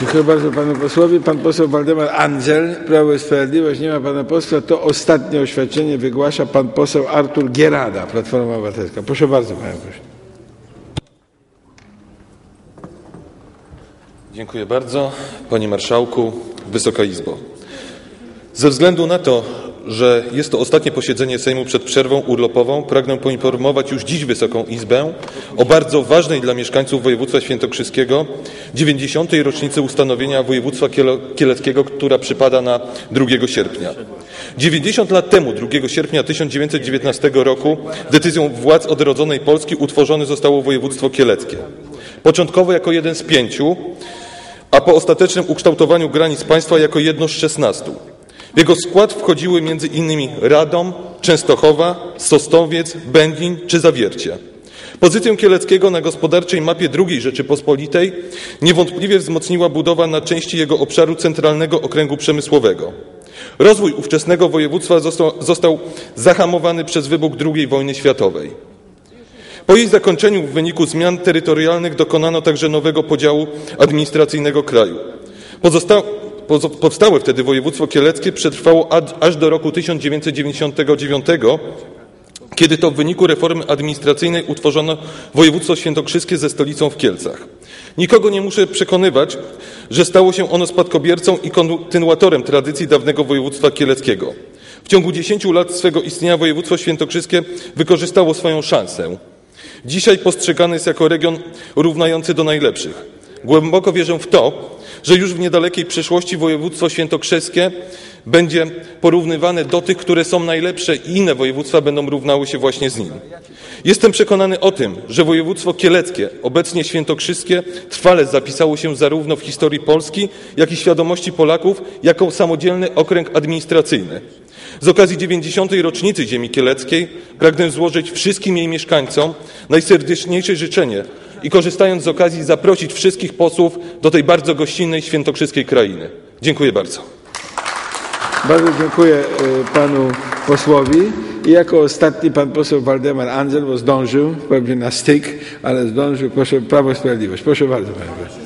Dziękuję bardzo panu posłowi. Pan poseł Waldemar Andzel, Prawo i Sprawiedliwość. Nie ma pana posła. To ostatnie oświadczenie wygłasza pan poseł Artur Gierada, Platforma Obywatelska. Proszę bardzo, panie pośle. Dziękuję bardzo. Panie Marszałku, Wysoka Izbo. Ze względu na to, że jest to ostatnie posiedzenie Sejmu przed przerwą urlopową, pragnę poinformować już dziś Wysoką Izbę o bardzo ważnej dla mieszkańców województwa świętokrzyskiego 90. rocznicy ustanowienia województwa kieleckiego, która przypada na 2 sierpnia. 90 lat temu, 2 sierpnia 1919 roku, decyzją władz odrodzonej Polski utworzone zostało województwo kieleckie. Początkowo jako jeden z pięciu, a po ostatecznym ukształtowaniu granic państwa jako jedno z szesnastu. W jego skład wchodziły m.in. Radom, Częstochowa, Sostowiec, Będzin czy Zawiercie. Pozycję Kieleckiego na gospodarczej mapie II Rzeczypospolitej niewątpliwie wzmocniła budowa na części jego obszaru centralnego okręgu przemysłowego. Rozwój ówczesnego województwa został, został zahamowany przez wybuch II wojny światowej. Po jej zakończeniu w wyniku zmian terytorialnych dokonano także nowego podziału administracyjnego kraju. Pozosta- pozo- powstałe wtedy województwo kieleckie przetrwało aż do roku 1999, kiedy to w wyniku reformy administracyjnej utworzono województwo świętokrzyskie ze stolicą w Kielcach. Nikogo nie muszę przekonywać, że stało się ono spadkobiercą i kontynuatorem tradycji dawnego województwa kieleckiego. W ciągu 10 lat swego istnienia województwo świętokrzyskie wykorzystało swoją szansę. Dzisiaj postrzegany jest jako region równający do najlepszych. Głęboko wierzę w to, że już w niedalekiej przyszłości województwo świętokrzyskie będzie porównywane do tych, które są najlepsze i inne województwa będą równały się właśnie z nim. Jestem przekonany o tym, że województwo kieleckie, obecnie świętokrzyskie, trwale zapisało się zarówno w historii Polski, jak i świadomości Polaków jako samodzielny okręg administracyjny. Z okazji 90. rocznicy Ziemi Kieleckiej pragnę złożyć wszystkim jej mieszkańcom najserdeczniejsze życzenie i korzystając z okazji zaprosić wszystkich posłów do tej bardzo gościnnej świętokrzyskiej krainy. Dziękuję bardzo. Bardzo dziękuję y, panu posłowi. I jako ostatni pan poseł Waldemar Andzel, bo zdążył, pewnie na styk, ale zdążył. Proszę, Prawo i Sprawiedliwość. Proszę bardzo, panie.